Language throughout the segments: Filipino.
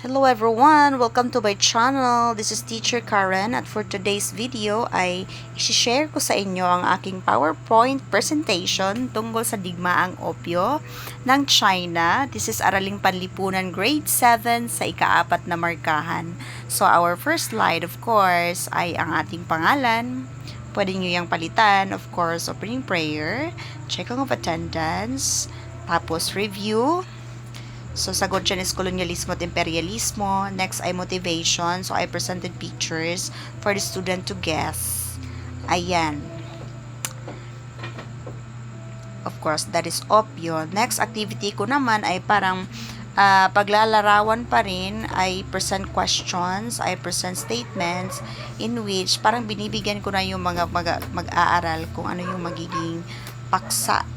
Hello everyone! Welcome to my channel. This is Teacher Karen at for today's video ay isi-share ko sa inyo ang aking PowerPoint presentation tungkol sa digmaang opyo ng China. This is Araling Panlipunan Grade 7 sa ikaapat na markahan. So our first slide of course ay ang ating pangalan. Pwede nyo yung palitan, of course, opening prayer, checking of attendance, tapos review, So, sagot dyan is kolonyalismo at imperialismo. Next ay motivation. So, I presented pictures for the student to guess. Ayan. Of course, that is opyo. Next activity ko naman ay parang uh, paglalarawan pa rin. I present questions, I present statements in which parang binibigyan ko na yung mga mag- mag-aaral kung ano yung magiging paksa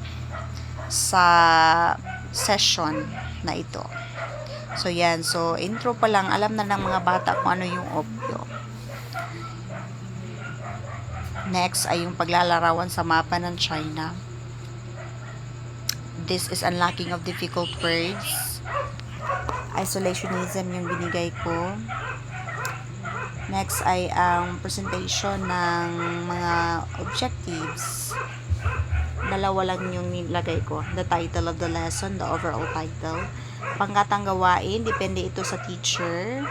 sa session na ito. So, yan. So, intro pa lang, alam na ng mga bata kung ano yung opyo. Next ay yung paglalarawan sa mapa ng China. This is unlocking of difficult words. Isolationism yung binigay ko. Next ay ang presentation ng mga objectives dalawa lang yung nilagay ko. The title of the lesson, the overall title. Pangkatang gawain, depende ito sa teacher.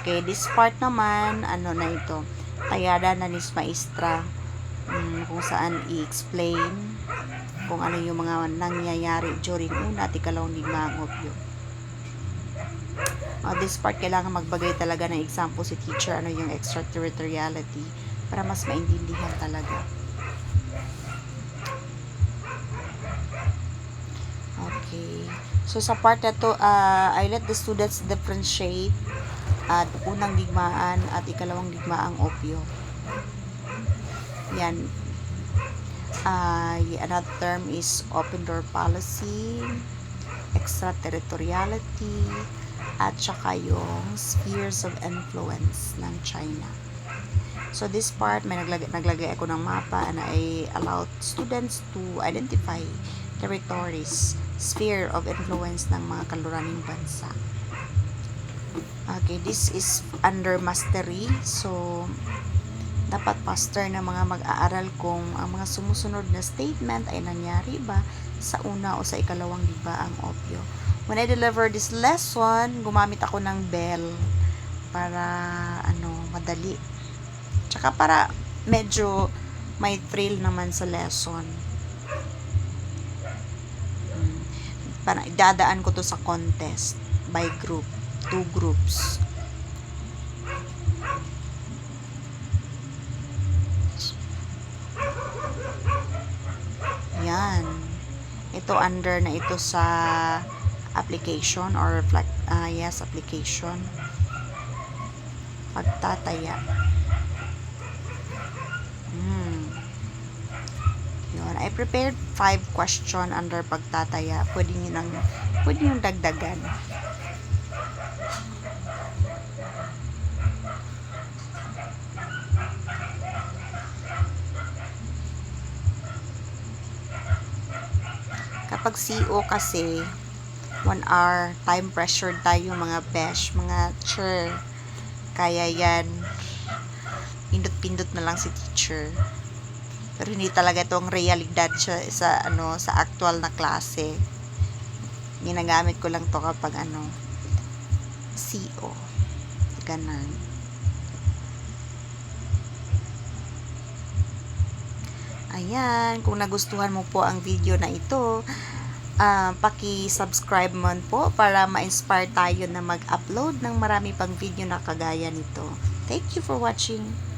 Okay, this part naman, ano na ito, tayada na nis maestra. Um, kung saan i-explain kung ano yung mga nangyayari during una at ikalawang digmaang opyo. Uh, this part, kailangan magbagay talaga ng example si teacher, ano yung extraterritoriality, para mas maintindihan talaga. Okay. So, sa part na to, uh, I let the students differentiate at unang digmaan at ikalawang digmaang opyo. Yan. Uh, another term is open door policy, extraterritoriality, at saka yung spheres of influence ng China. So this part, may naglagay, naglagay ako ng mapa na I allowed students to identify territories, sphere of influence ng mga kaluraning bansa. Okay, this is under mastery. So, dapat master ng mga mag-aaral kung ang mga sumusunod na statement ay nangyari ba sa una o sa ikalawang ang opyo. When I deliver this lesson, gumamit ako ng bell para ano, madali. Tsaka para medyo may thrill naman sa lesson. Parang idadaan ko to sa contest by group. Two groups. Yan. Ito under na ito sa application or reflect uh, yes application. Pagtataya I prepared 5 question under pagtataya. Pwede nyo nang, pwede nyo dagdagan. Kapag CO kasi, 1 hour, time pressure tayo mga besh, mga chur. Kaya yan, pindot-pindot na lang si teacher. Pero hindi talaga itong realidad siya sa ano sa actual na klase. Ginagamit ko lang to kapag ano CO. Ganun. Ayan, kung nagustuhan mo po ang video na ito, uh, paki-subscribe man po para ma-inspire tayo na mag-upload ng marami pang video na kagaya nito. Thank you for watching.